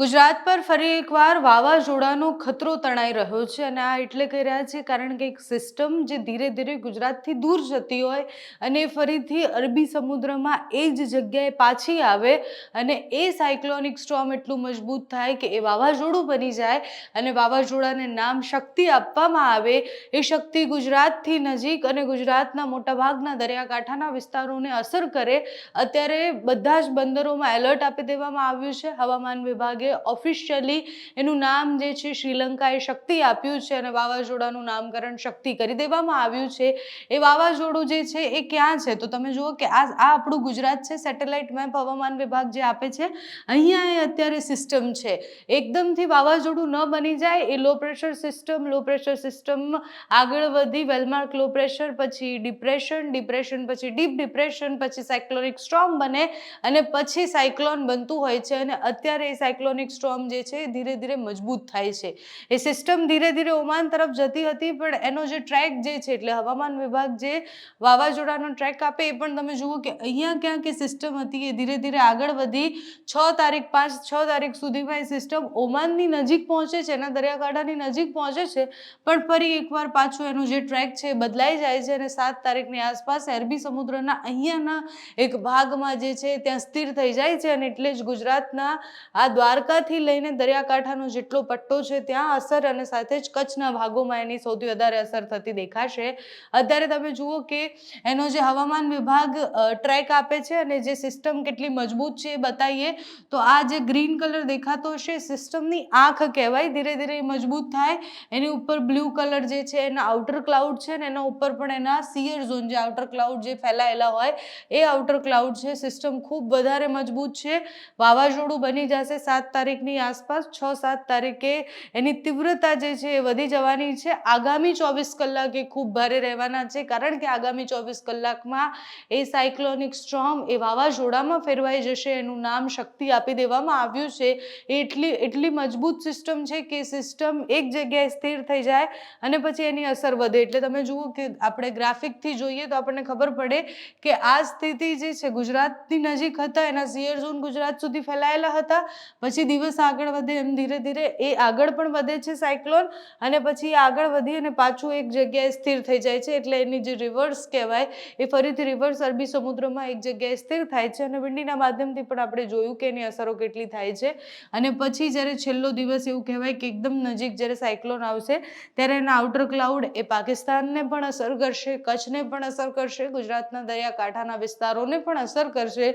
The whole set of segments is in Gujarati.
ગુજરાત પર ફરી એકવાર વાવાઝોડાનો ખતરો તણાઈ રહ્યો છે અને આ એટલે કહી રહ્યા છે કારણ કે એક સિસ્ટમ જે ધીરે ધીરે ગુજરાતથી દૂર જતી હોય અને ફરીથી અરબી સમુદ્રમાં એ જ જગ્યાએ પાછી આવે અને એ સાયક્લોનિક સ્ટોર્મ એટલું મજબૂત થાય કે એ વાવાઝોડું બની જાય અને વાવાઝોડાને નામ શક્તિ આપવામાં આવે એ શક્તિ ગુજરાતથી નજીક અને ગુજરાતના મોટાભાગના દરિયાકાંઠાના વિસ્તારોને અસર કરે. અત્યારે બધા જ બંદરોમાં એલર્ટ આપી દેવામાં આવ્યું છે. હવામાન વિભાગે ઓફિશિયલી એનું નામ જે છે શ્રીલંકાએ શક્તિ આપ્યું છે અને વાવાઝોડાનું નામકરણ શક્તિ કરી દેવામાં આવ્યું છે. એ વાવાઝોડું જે છે એ ક્યાં છે? તો તમે જુઓ કે આ આ આપણું ગુજરાત છે સેટેલાઇટ મેપ હવામાન વિભાગ જે આપે છે, અહીંયા એ અત્યારે સિસ્ટમ છે. એકદમથી વાવાઝોડું ન બની જાય, એ low pressure system low pressure system આગળ વધી વેલમાર્ક લો પ્રેશર પછી ડિપ્રેશન ડિપ્રેશન પછી ડીપ ડિપ્રેશન પછી સાયક્લોનિક સ્ટ્રોમ બને અને પછી સાયક્લોન બનતું હોય છે અને અત્યારે એ સાયક્લોનિક સ્ટ્રોમ જે છે ધીરે ધીરે મજબૂત થાય છે. એ સિસ્ટમ ધીરે ધીરે ઓમાન તરફ જતી હતી, પણ એનો જે ટ્રેક જે છે, એટલે હવામાન વિભાગ જે વાવાઝોડાનો ટ્રેક આપે એ પણ તમે જુઓ કે અહીંયા ક્યાંક એ સિસ્ટમ હતી, એ ધીરે ધીરે આગળ વધી. છ તારીખ પાંચ, છ તારીખ સુધીમાં એ સિસ્ટમ ઓમાનની નજીક પહોંચે છે, એના દરિયાકાંઠાની નજીક પહોંચે છે, પણ ફરી એકવાર પાછું એનું જે ટ્રેક છે એ બદલાઈ જાય છે અને સાત તારીખની આસપાસ અરબી સમુદ્રના અહીંયાના એક ભાગમાં જે છે ત્યાં સ્થિર થઈ જાય છે અને એટલે જ ગુજરાતના આ દ્વારકાથી લઈને દરિયાકાંઠાનો જેટલો પટ્ટો છે, ત્યાં અસર અને સાથે જ કચ્છના ભાગોમાં એની સૌથી વધારે અસર થતી દેખાશે. અત્યારે તમે જુઓ કે એનો જે હવામાન વિભાગ ટ્રેક આપે છે અને જે સિસ્ટમ કેટલી મજબૂત છે એ બતાવીએ, તો આ જે ગ્રીન કલર દેખાતો હશે સિસ્ટમની આંખ કહેવાય, ધીરે ધીરે મજબૂત થાય. એની ઉપર બ્લુ કલર જે છે, એના આઉટર ક્લાઉડ છે ને એના ઉપર પણ એના સિયર ઝોન જે આઉટર ક્લાઉડ જે ફેલાયેલા હોય, એ આઉટર ક્લાઉડ છે. સિસ્ટમ ખૂબ વધારે મજબૂત છે. વાવાઝોડું બની જશે, સાત તારીખની આસપાસ છ સાત તારીખે એની તીવ્રતા જે છે એ વધી જવાની છે. આગામી ચોવીસ કલાક ખૂબ ભારે રહેવાના છે કારણ કે આગામી ચોવીસ કલાકમાં એ સાયક્લોનિક સ્ટ્રોમ એ વાવાઝોડામાં ફેરવાઈ જશે એનું નામ શક્તિ આપી દેવામાં આવ્યું છે. એટલી એટલી મજબૂત સિસ્ટમ છે કે સિસ્ટમ એક જગ્યાએ સ્થિર થઈ જાય અને પછી એની અસર વધે. એટલે તમે જુઓ કે આપણે ગ્રાફિકથી જોઈએ તો આપણને ખબર પડે કે આ સ્થિતિ જે છે ગુજરાતની નજીક હતા. એના સિયર ઝોન ગુજરાત સુધી ફેલાયેલા હતા. પછી દિવસ આગળ વધે એમ ધીરે ધીરે, એ આગળ પણ વધે છે સાયક્લોન અને પછી આગળ વધી અને પાછું એક જગ્યાએ સ્થિર થઈ જાય છે. એટલે એની જે રિવર્સ કહેવાય, એ ફરીથી રિવર્સ અરબી સમુદ્રમાં એક જગ્યાએ સ્થિર થાય છે અને વિંડીના માધ્યમથી પણ આપણે જોયું કે એની અસરો કેટલી થાય છે. અને પછી જ્યારે છેલ્લો દિવસ એવું કહેવાય કે એકદમ નજીક જ્યારે સાયક્લોન આવશે, ત્યારે એના આઉટર ક્લાઉડ એ પાકિસ્તાનને પણ અસર કરશે, કચ્છને પણ અસર કરશે, ગુજરાતના દરિયાકાંઠાના વિસ્તારોને પણ અસર કરશે.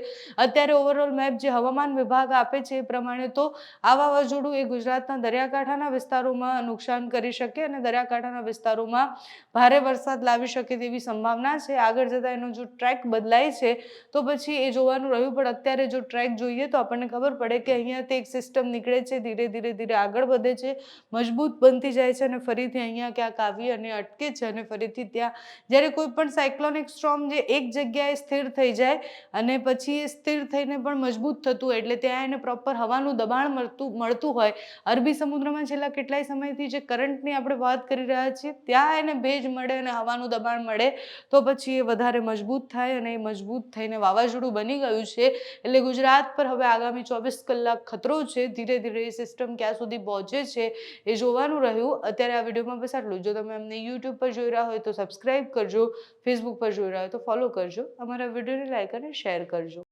અત્યારે ઓવરઓલ મેપ જે હવામાન વિભાગ આપે છે એ પ્રમાણે તો આ વાવાઝોડું એ ગુજરાતના દરિયાકાંઠાના વિસ્તારોમાં નુકસાન કરી શકે અને દરિયાકાંઠાના વિસ્તારોમાં ભારે વરસાદ લાવી શકે તેવી સંભાવના છે. આગળ જતાં એનો જો ટ્રેક બદલાય છે, તો પછી એ જોવાનું રહ્યું. પણ અત્યારે જો ટ્રેક જોઈએ તો આપણને ખબર પડે કે અહીંયાથી એક સિસ્ટમ નીકળે છે, ધીરે ધીરે ધીરે આગળ વધે છે, મજબૂત બનતી જાય છે અને ફરીથી અહીંયા ક્યાંક આવી અને અટકે છે અને ફરીથી ત્યાં જ્યારે કોઈ પણ સાયક્લોનિક સ્ટ્રોમ જે એક જગ્યાએ સ્થિર થઈ જાય અને પછી એ સ્થિર થઈને પણ મજબૂત થતું એટલે ત્યાં એને પ્રોપર હવાનું દબાણ મળતું મળતું હોય, અરબી સમુદ્રમાં છેલ્લા કેટલાય સમયથી જે કરંટની આપણે વાત કરી રહ્યા છીએ, ત્યાં એને ભેજ મળે અને હવાનું દબાણ મળે, તો પછી એ વધારે મજબૂત થાય અને એ મજબૂત થઈને વાવાઝોડું બની ગયું છે. એટલે ગુજરાત પર હવે આગામી ચોવીસ કલાક ખતરો છે. ધીરે ધીરે એ સિસ્ટમ ક્યાં સુધી પહોંચે છે એ જોવાનું રહ્યું. અત્યારે આ વિડીયોમાં બસ આટલું જો. તમે અમને યુટ્યુબ પર જોઈ રહ્યા હોય તો સબસ્ક્રાઈબ કરજો ફેસબુક પર જોઈ રહ્યા હોય તો ફોલો કરજો. અમારા વિડીયોને લાઈક અને શેર કરજો.